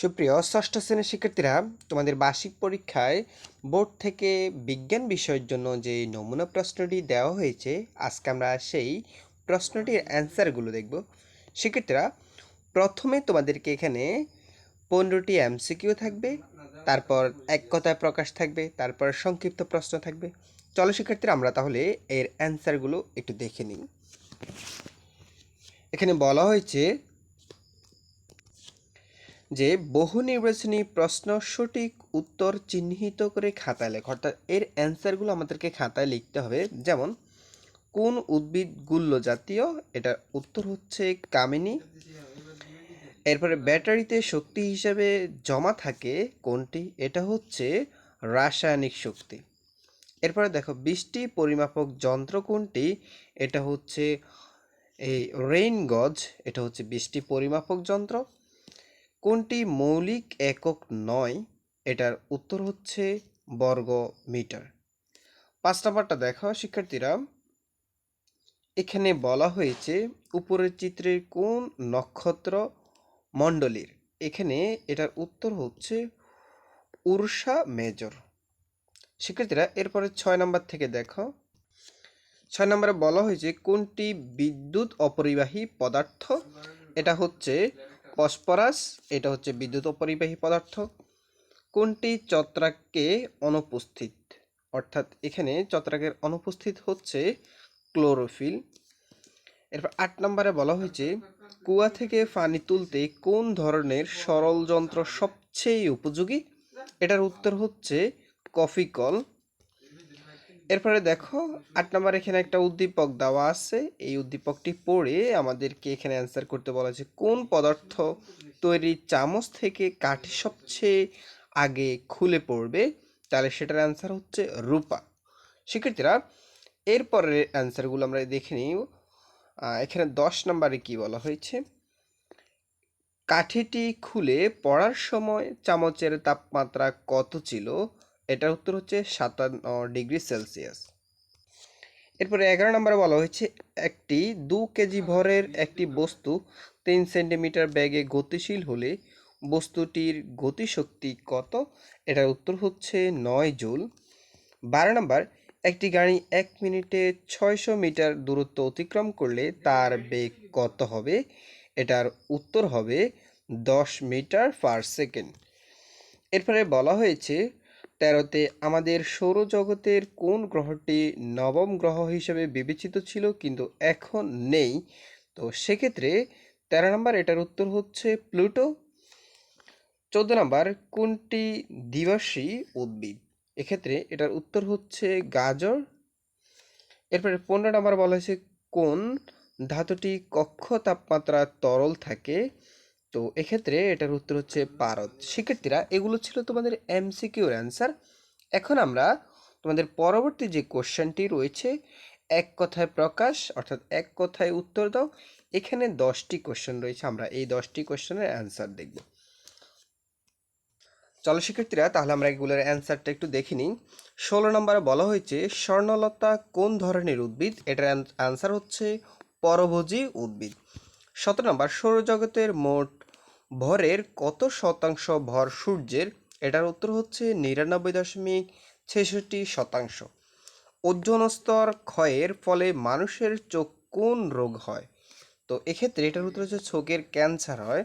সুপ্রিয়, ষষ্ঠ শ্রেণির শিক্ষার্থীরা, তোমাদের বার্ষিক পরীক্ষায় বোর্ড থেকে বিজ্ঞান বিষয়ের জন্য যে নমুনা প্রশ্নটি দেওয়া হয়েছে, আজকে আমরা সেই প্রশ্নটির অ্যান্সারগুলো দেখব। শিক্ষার্থীরা, প্রথমে তোমাদেরকে এখানে পনেরোটি এমসিকিউ থাকবে, তারপর এক কথায় প্রকাশ থাকবে, তারপর সংক্ষিপ্ত প্রশ্ন থাকবে। চলো শিক্ষার্থীরা, আমরা তাহলে এর অ্যান্সারগুলো একটু দেখে নিই। এখানে বলা হয়েছে যে বহু নির্বাচনী প্রশ্ন সঠিক উত্তর চিহ্নিত করে খাতায় লেখ। অর্থাৎ এর অ্যান্সারগুলো আমাদেরকে খাতায় লিখতে হবে। যেমন, কোন উদ্ভিদ গুল্ল জাতীয় এটার উত্তর হচ্ছে কামিনী। এরপরে ব্যাটারিতে শক্তি হিসাবে জমা থাকে কোনটি? এটা হচ্ছে রাসায়নিক শক্তি। এরপরে দেখো, বৃষ্টি পরিমাপক যন্ত্র কোনটি? এটা হচ্ছে এই রেইন গজ এটা হচ্ছে বৃষ্টি পরিমাপক যন্ত্র। কোনটি মৌলিক একক নয়, এটার উত্তর হচ্ছে বর্গ মিটার পাঁচ নাম্বারটা দেখো, শিক্ষার্থীরা। এখানে বলা হয়েছে উপরের চিত্রের কোন নক্ষত্র মণ্ডলীর। এখানে এটার উত্তর হচ্ছে উর্ষা মেজর। শিক্ষার্থীরা, এরপরে ছয় নাম্বার থেকে দেখো। ছয় নম্বরে বলা হয়েছে কোনটি বিদ্যুৎ অপরিবাহী পদার্থ? এটা হচ্ছে ফসফরাস, এটা হচ্ছে বিদ্যুৎ অপরিবাহী পদার্থ। কোনটি ছত্রাককে অনুপস্থিত? অর্থাৎ এখানে ছত্রাকের অনুপস্থিত হচ্ছে ক্লোরোফিল। এরপর আট নম্বরে বলা হয়েছে, কুয়া থেকে পানি তুলতে কোন ধরনের সরল যন্ত্র সবচেয়ে উপযোগী? এটার উত্তর হচ্ছে কফি কল এরপরে দেখো, আট নম্বর এখানে একটা উদ্দীপক দেওয়া আছে। এই উদ্দীপকটি পড়ে আমাদেরকে এখানে অ্যান্সার করতে বলা হয়েছে, কোন পদার্থ তৈরি চামচ থেকে কাঠি সবচেয়ে আগে খুলে পড়বে? তাহলে সেটার অ্যান্সার হচ্ছে রূপা। শিক্ষার্থীরা, এরপরের অ্যান্সারগুলো আমরা দেখে নিই। এখানে দশ নম্বরে কি বলা হয়েছে? কাঠিটি খুলে পড়ার সময় চামচের তাপমাত্রা কত ছিল? এটার উত্তর হচ্ছে সাতান্ন ডিগ্রি সেলসিয়াস। এরপরে এগারো নম্বরে বলা হয়েছে, একটি দু কেজি ভরের একটি বস্তু তিন সেন্টিমিটার ব্যাগে গতিশীল হলে বস্তুটির গতিশক্তি কত? এটার উত্তর হচ্ছে নয় জুল। বারো নম্বর, একটি গাড়ি এক মিনিটে ছয়শো মিটার দূরত্ব অতিক্রম করলে তার বেগ কত হবে? এটার উত্তর হবে দশ মিটার পার সেকেন্ড। এরপরে বলা হয়েছে তেরোতে আমাদের সৌরজগতের কোন গ্রহটি নবম গ্রহ হিসেবে বিবেচিত ছিল কিন্তু এখন নেই? তো সেক্ষেত্রে তেরো নম্বর এটার উত্তর হচ্ছে প্লুটো। চোদ্দ নম্বর, কোনটি দিবসী উদ্ভিদ? এক্ষেত্রে এটার উত্তর হচ্ছে গাজর। এরপরে পনেরো নম্বর বলা হয়েছে কোন ধাতুটি কক্ষ তাপমাত্রা তরল থাকে? তো এক্ষেত্রে এটার উত্তর হচ্ছে পারদ। শিক্ষার্থীরা, এগুলো ছিল তোমাদের এমসিকিউর অ্যান্সার। এখন আমরা তোমাদের পরবর্তী যে কোশ্চেনটি রয়েছে, এক কথায় প্রকাশ, অর্থাৎ এক কথায় উত্তর দাও। এখানে দশটি কোশ্চেন রয়েছে, আমরা এই দশটি কোশ্চেনের অ্যান্সার দেখব। চলো শিক্ষার্থীরা, তাহলে আমরা এগুলোর অ্যান্সারটা একটু দেখে নিই। ষোলো নম্বরে বলা হয়েছে, স্বর্ণলতা কোন ধরনের উদ্ভিদ? এটার অ্যান্সার হচ্ছে পরভোজী উদ্ভিদ। সতেরো নম্বর, সৌরজগতের মোট ভরের কত শতাংশ ভর সূর্যের? এটার উত্তর হচ্ছে নিরানব্বই দশমিক ছেষট্টি শতাংশ। ওজন স্তর ক্ষয়ের ফলে মানুষের চোখ কোন রোগ হয়? তো এক্ষেত্রে এটার উত্তর হচ্ছে চোখের ক্যান্সার হয়।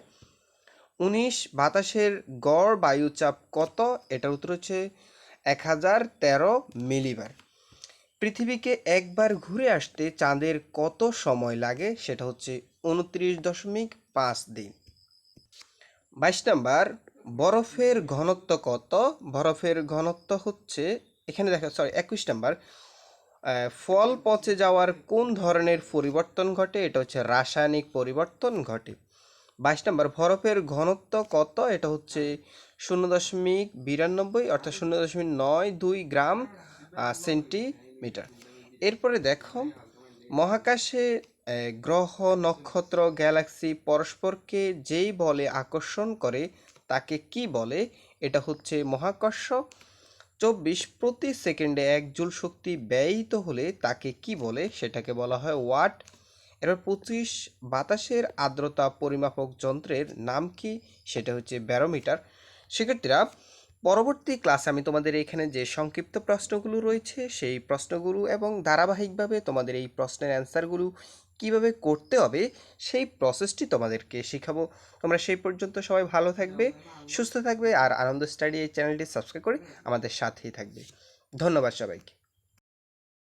উনিশ, বাতাসের গড় বায়ুচাপ কত? এটার উত্তর হচ্ছে এক হাজার তেরো মিলিবার। পৃথিবীকে একবার ঘুরে আসতে চাঁদের কত সময় লাগে সেটা হচ্ছে উনত্রিশ দশমিক পাঁচ দিন। বাইশ নাম্বার বরফের ঘনত্ব কত? বরফের ঘনত্ব হচ্ছে এখানে দেখা সরি একুশ নাম্বার ফল পচে যাওয়ার কোন ধরনের পরিবর্তন ঘটে? এটা হচ্ছে রাসায়নিক পরিবর্তন ঘটে। বাইশ নাম্বার বরফের ঘনত্ব কত? এটা হচ্ছে শূন্য দশমিক বিরানব্বই অর্থাৎ শূন্য দশমিক নয় দুই গ্রাম আহ, সেন্টিমিটার এরপরে দেখো, মহাকাশে গ্রহ, নক্ষত্র, গ্যালাক্সি পরস্পরকে যেই বলে আকর্ষণ করে তাকে কি বলে, এটা হচ্ছে মহাকর্ষ। চব্বিশ প্রতি সেকেন্ডে এক জুল শক্তি ব্যয়িত হলে তাকে কি বলে, সেটাকে বলা হয় ওয়াট। এরপর পঁচিশ, বাতাসের আর্দ্রতা পরিমাপক যন্ত্রের নাম কি, সেটা হচ্ছে ব্যারোমিটার। শিক্ষার্থীরা পরবর্তী ক্লাসে আমি তোমাদের এখানে যে সংক্ষিপ্ত প্রশ্নগুলো রয়েছে, সেই প্রশ্নগুলো এবং ধারাবাহিকভাবে তোমাদের এই প্রশ্নের অ্যান্সারগুলো কীভাবে করতে হবে, সেই প্রসেসটি তোমাদেরকে শেখাবো। তোমরা সেই পর্যন্ত সবাই ভালো থাকবে, সুস্থ থাকবে, আর আনন্দ স্টাডি এই চ্যানেলটি সাবস্ক্রাইব করে আমাদের সাথেই থাকবে। ধন্যবাদ সবাইকে।